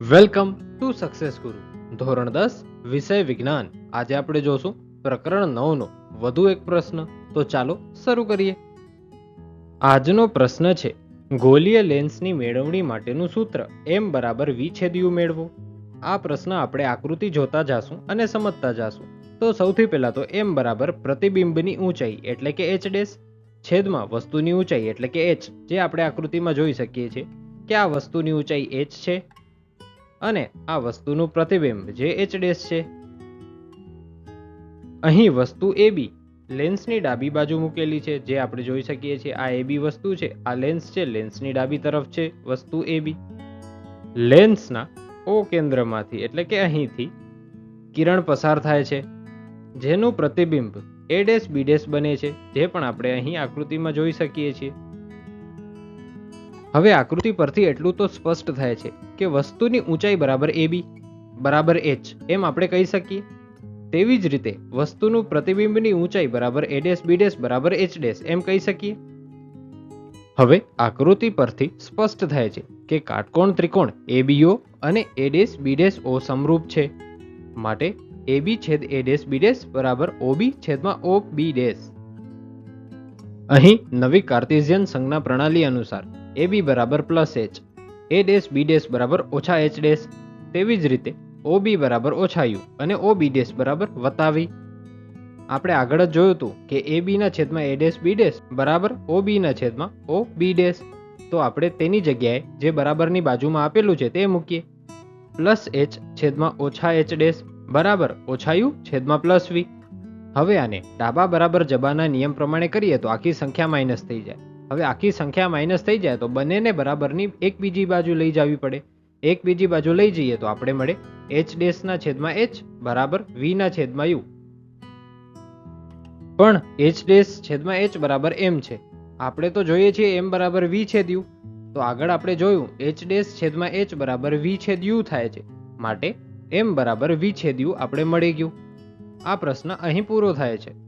Welcome to success ગુરુ ધોરણ દસ, વિષય વિજ્ઞાન. આજે આપણે જોશું પ્રકરણ નવનો. વધુ એક પ્રશ્ન. તો ચાલો શરૂ કરીએ. આજનો પ્રશ્ન છે, ગોલીય લેન્સની મેળવણી માટેનું સૂત્ર એમ બરાબર વી છેદિયું મેળવો. આ પ્રશ્ન આપણે આકૃતિ જોતા જાશું અને સમજતા જાશું. તો સૌથી પહેલા તો એમ બરાબર પ્રતિબિંબની ઊંચાઈ, એટલે કે એચ ડેશ. છેદમાં વસ્તુની ઊંચાઈ, એટલે કે એચ જે આપણે આકૃતિમાં જોઈ શકીએ છીએ કે આ વસ્તુની ઊંચાઈ એચ છે. અને આ વસ્તુનું પ્રતિબિંબ જે એચ ડેશ છે. અહીં વસ્તુ એ બી લેન્સની ડાબી બાજુ મૂકેલી છે. જે આપણે જોઈ શકીએ છીએ આ એ બી વસ્તુ છે. આ લેન્સ છે લેન્સની ડાબી તરફ છે વસ્તુ એ બી લેન્સના ઓ કેન્દ્રમાંથી એટલે કે અહીંથી કિરણ પસાર થાય છે. જેનું પ્રતિબિંબ એ ડેશ બી ડેશ બને છે. જે પણ આપણે અહીં આકૃતિમાં જોઈ શકીએ છીએ. હવે આકૃતિ પરથી એટલું તો સ્પષ્ટ થાય છે કે વસ્તુની ઊંચાઈ બરાબર એ બી, બરાબર એચ, એમ આપણે કહી શકીએ. તેવી જ રીતે વસ્તુનું પ્રતિબિંબની ઊંચાઈ બરાબર એ ડેશ, બી ડેશ, બરાબર એચ ડેશ, એમ કહી શકીએ. હવે આકૃતિ પરથી સ્પષ્ટ થાય છે કે કાટકોણ ત્રિકોણ એબીઓ અને એ ડેશ, બી ડેશ ઓ સમરૂપ છે. માટે એ બી છેદ એ ડેશ, બી ડેશ બરાબર ઓ બી છેદમાં ઓ બી ડેશ. અહીં નવી કાર્ટેશિયન સંજ્ઞા પ્રણાલી અનુસાર એ બી બરાબર plus H A dash B dash બરાબર ઓછા એચ ડેશ તેવી જ રીતે ઓ બી બરાબર ઓછા યુ અને ઓ બી ડેશ બરાબર વતાવી આપણે આગળ જ જોયું હતું કે એ બીના છેદમાં એ ડેશ બી ડેશ બરાબર ઓ બી ના છેદમાં ઓ બી ડેશ તો આપણે તેની જગ્યાએ જે બરાબરની બાજુમાં આપેલું છે તે મૂકીએ. પ્લસ એચ છેદમાં ઓછા એચ ડેશ બરાબર ઓછા યુ છેદમાં પ્લસ વી હવે આને ડાબા બરાબર જબાના નિયમ પ્રમાણે કરીએ તો આખી સંખ્યા માઇનસ થઈ જાય. હવે આખી સંખ્યા માઇનસ થઈ જાય તો બંનેને બરાબરની એક બીજી બાજુ લઈ જવી પડે. એક બીજી બાજુ લઈ જઈએ તો આપણે મળે એચ ડેશના છેદમાં એચ બરાબર વીના છેદમાં યુ પણ એચ ડેશ છેદમાં એચ બરાબર એમ છે. આપણે તો જોઈએ છીએ એમ બરાબર વી છેદ યુ તો આગળ આપણે જોયું એચ ડેશ છેદમાં એચ બરાબર વી છેદ યુ થાય છે. માટે એમ બરાબર વી છેદ યુ આપણે મળી ગયું. આ પ્રશ્ન અહીં પૂરો થાય છે.